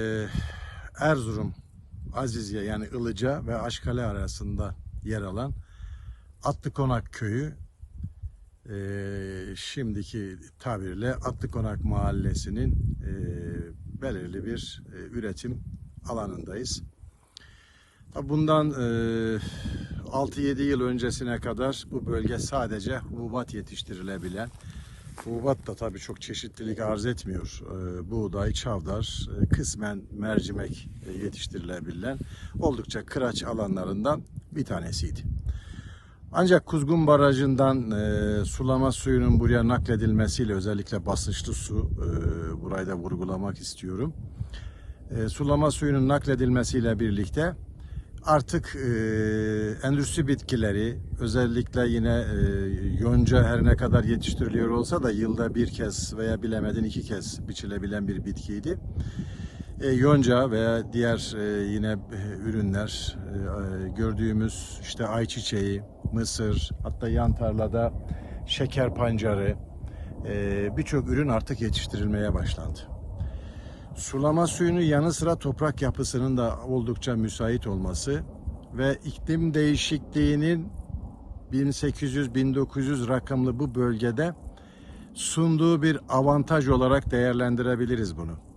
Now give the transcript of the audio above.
Ee, Erzurum, Azizye yani Ilıca ve Aşkale arasında yer alan Atlıkonak köyü e, şimdiki tabirle Atlıkonak mahallesinin e, belirli bir e, üretim alanındayız. Bundan e, 6-7 yıl öncesine kadar bu bölge sadece hububat yetiştirilebilen Hububat da tabii çok çeşitlilik arz etmiyor. Ee, buğday, çavdar, e, kısmen mercimek e, yetiştirilebilen oldukça kıraç alanlarından bir tanesiydi. Ancak Kuzgun Barajı'ndan e, sulama suyunun buraya nakledilmesiyle özellikle basınçlı su, e, burayı da vurgulamak istiyorum. E, sulama suyunun nakledilmesiyle birlikte artık e, endüstri bitkileri özellikle yine e, yonca her ne kadar yetiştiriliyor olsa da yılda bir kez veya bilemedin iki kez biçilebilen bir bitkiydi. E, yonca veya diğer e, yine e, ürünler e, gördüğümüz işte ayçiçeği, mısır hatta yan tarlada şeker pancarı e, birçok ürün artık yetiştirilmeye başlandı. Sulama suyunun yanı sıra toprak yapısının da oldukça müsait olması ve iklim değişikliğinin 1800-1900 rakamlı bu bölgede sunduğu bir avantaj olarak değerlendirebiliriz bunu.